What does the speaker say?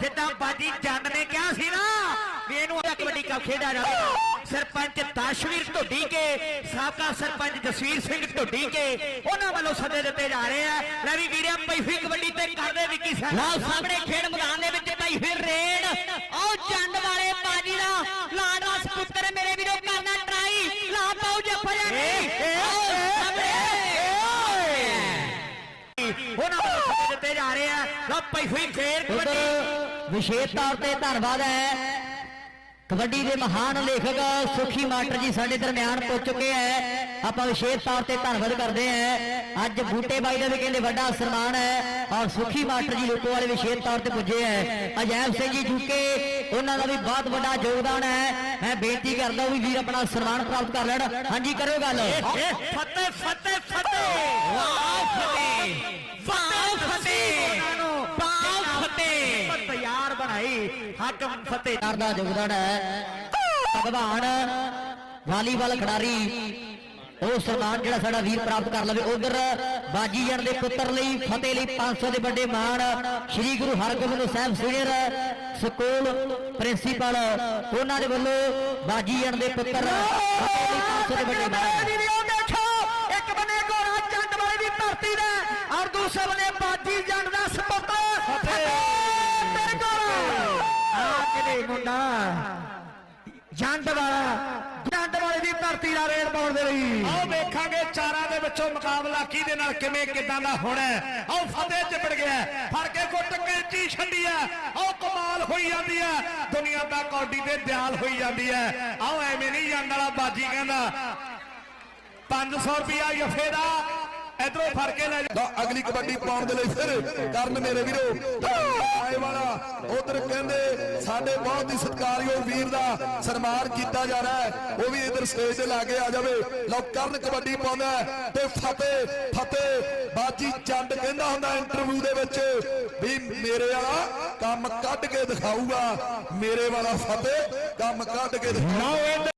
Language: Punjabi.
ਬਾਜੀ ਜੰਡ ਨੇ ਕਿਹਾ ਸੀ ਨਾ ਵੀ ਇਹਨੂੰ ਅੱਜ ਕਬੱਡੀ ਕੱਪ ਖੇਡਿਆ ਜਾਵੇਗਾ ਸਰਪੰਚ ਦਸ਼ਵੀਰ ਢੁੱਡੀ ਕੇ ਸਾਬਕਾ ਸਰਪੰਚ ਜਸਵੀਰ ਸਿੰਘ ਢੁੱਡੀ ਕੇ ਉਹਨਾਂ ਵੱਲੋਂ ਸੱਦੇ ਦਿੱਤੇ ਜਾ ਰਹੇ ਆ। ਲੈ ਵੀ ਵੀਰਿਆ ਪਈ ਹੋਈ ਕਬੱਡੀ ਤੇ ਕਰਦੇ ਵਿੱਕੀ ਸਾਹਿਬ ਲਓ ਸਾਹਮਣੇ ਖੇਡ ਮੈਦਾਨ ਦੇ ਵਿੱਚ ਪਈ ਹੋਈ ਰੇਡ। ਆਓ ਚੰਦ ਵਾਲੇ ਬਾਜੀ ਦਾ ਲਾਡਵਾ ਸਪੁੱਤਰ ਮੇਰੇ ਵੀਰੋ ਕਰਨਾ ਟਰਾਈ। ਲਾ ਪਾਉ ਜੱਫਾ ਉਹਨਾਂ ਵੱਲੋਂ ਸੱਦੇ ਦਿੱਤੇ ਜਾ ਰਹੇ ਆ। ਲਓ ਪਈ ਹੋਈ ਫੇਰ ਕਬੱਡੀ। ਵਿਸ਼ੇਸ਼ ਤੌਰ ਤੇ ਧੰਨਵਾਦ ਹੈ। ਕਬੱਡੀ ਦੇ ਮਹਾਨ ਲੇਖਕ ਸੁਖੀ ਮਾਸਟਰ ਜੀ ਸਾਡੇ ਦਰਮਿਆਨ ਪੁੱਜ ਚੁੱਕੇ ਹੈ। ਆਪਾਂ ਵਿਸ਼ੇਸ਼ ਤੌਰ ਤੇ ਧੰਨਵਾਦ ਕਰਦੇ ਹਾਂ। ਅੱਜ ਬੂਟੇ ਬਾਈ ਦਾ ਵੀ ਕਹਿੰਦੇ ਵੱਡਾ ਸਨਮਾਨ ਹੈ ਔਰ ਸੁਖੀ ਮਾਸਟਰ ਜੀ ਲੋਕੋ ਵਾਲੇ ਵਿਸ਼ੇਸ਼ ਤੌਰ ਤੇ ਪੁੱਜੇ ਹੈ। ਅਜੈਬ ਸਿੰਘ ਜੀ ਜੁਕੇ ਉਹਨਾਂ ਦਾ ਵੀ ਬਹੁਤ ਵੱਡਾ ਯੋਗਦਾਨ ਹੈ। ਮੈਂ ਬੇਨਤੀ ਕਰਦਾ ਵੀ ਵੀਰ ਆਪਣਾ ਸਨਮਾਨ ਪ੍ਰਾਪਤ ਕਰ ਲੈਣ। ਹਾਂਜੀ ਕਰੋ ਗੱਲ। ਫਤਿਹ ਫਤਿਹ ਫਤਿਹ। ਵਾਹ ਫਤਿਹ। ਹਾਕਮ ਫਤਿਹ ਸਰਕਾਰ ਦਾ ਯੋਗਦਾਨ ਹੈ। ਭਗਵਾਨ ਵਾਲੀਬਾਲ ਖਿਡਾਰੀ, ਉਹ ਸਨਮਾਨ ਜਿਹੜਾ ਸਾਡਾ ਵੀਰ ਪ੍ਰਾਪਤ ਕਰ ਲਵੇ, ਉਧਰ ਬਾਜੀ ਜਣ ਦੇ ਪੁੱਤਰ ਲਈ, ਫਤਿਹ ਲਈ 500 ਦੇ ਵੱਡੇ ਮਾਣ। Sri Guru Hargobind Sahib senior school principal, ਉਹਨਾਂ ਦੇ ਵੱਲੋਂ ਬਾਜੀ ਜਣ ਦੇ ਪੁੱਤਰ ਫਤਿਹ ਲਈ 500 ਦੇ ਵੱਡੇ ਮਾਣ। ਇੱਕ ਬੰਨੇ ਘੋੜਾ ਜੰਡ ਵਾਲੇ ਦੀ ਧਰਤੀ ਦਾ, ਔਰ ਦੂਸਰੇ ਬੰਨੇ ਬਾਜੀ ਜੰਡ ਦਾ ਜੰਡ ਵਾਲਾ ਜੰਡ ਵਾਲੇ ਦੀ ਧਰਤੀ ਦਾ ਰੇਡ ਪਾਉਣ ਦੇ ਲਈ। ਆਓ ਵੇਖਾਂਗੇ ਚਾਰਾਂ ਦੇ ਵਿੱਚੋਂ ਮੁਕਾਬਲਾ ਕਿਹਦੇ ਨਾਲ, ਕਿਵੇਂ, ਕਿਦਾਂ ਦਾ ਹੋਣਾ ਹੈ। ਆਓ ਫਤਿਹ ਚਿਪੜ ਗਿਆ ਫੜ ਕੇ ਗੁੱਟ ਕੈਂਚੀ ਛੰਡੀ ਹੈ। ਆਓ ਕਮਾਲ ਹੋਈ ਜਾਂਦੀ ਹੈ। ਦੁਨੀਆ ਦਾ ਕੌਡੀ ਤੇ ਦਿਆਲ ਹੋਈ ਜਾਂਦੀ ਹੈ। ਆਓ ਐਵੇਂ ਨਹੀਂ, ਜੰਡ ਵਾਲਾ ਬਾਜੀ ਕਹਿੰਦਾ। 500 ਰੁਪਿਆ ਜਫੇ ਦਾ। ਇਧਰੋਂ ਫੜ ਕੇ ਲੈ ਜਾ। ਅਗਲੀ ਕਬੱਡੀ ਪਾਉਣ ਦੇ ਲਈ ਫਿਰ ਕਰਨ ਮੇਰੇ ਵੀਰੋ। ਆਏ ਵਾਲਾ ਉਧਰ ਕਹਿੰਦੇ ਸਾਡੇ ਬਹੁਤ ਹੀ ਸਤਿਕਾਰਯੋਗ ਵੀਰ ਦਾ ਸਨਮਾਨ ਕੀਤਾ ਜਾ ਰਿਹਾ ਹੈ। ਉਹ ਵੀ ਇਧਰ ਸਟੇਜ ਤੇ ਲਾ ਕੇ ਆ ਜਾਵੇ। ਲਓ ਕਰਨ ਕਬੱਡੀ ਪਾਉਂਦਾ ਤੇ ਫਤਿਹ ਫਤਿਹ ਬਾਜੀ ਚੰਡ ਕਹਿੰਦਾ ਹੁੰਦਾ ਇੰਟਰਵਿਊ ਦੇ ਵਿੱਚ ਵੀ ਮੇਰੇ ਵਾਲਾ ਕੰਮ ਕੱਢ ਕੇ ਦਿਖਾਊਗਾ। ਮੇਰੇ ਵਾਲਾ ਫਤਿਹ ਕੰਮ ਕੱਢ ਕੇ ਦਿਖਾਊਗਾ।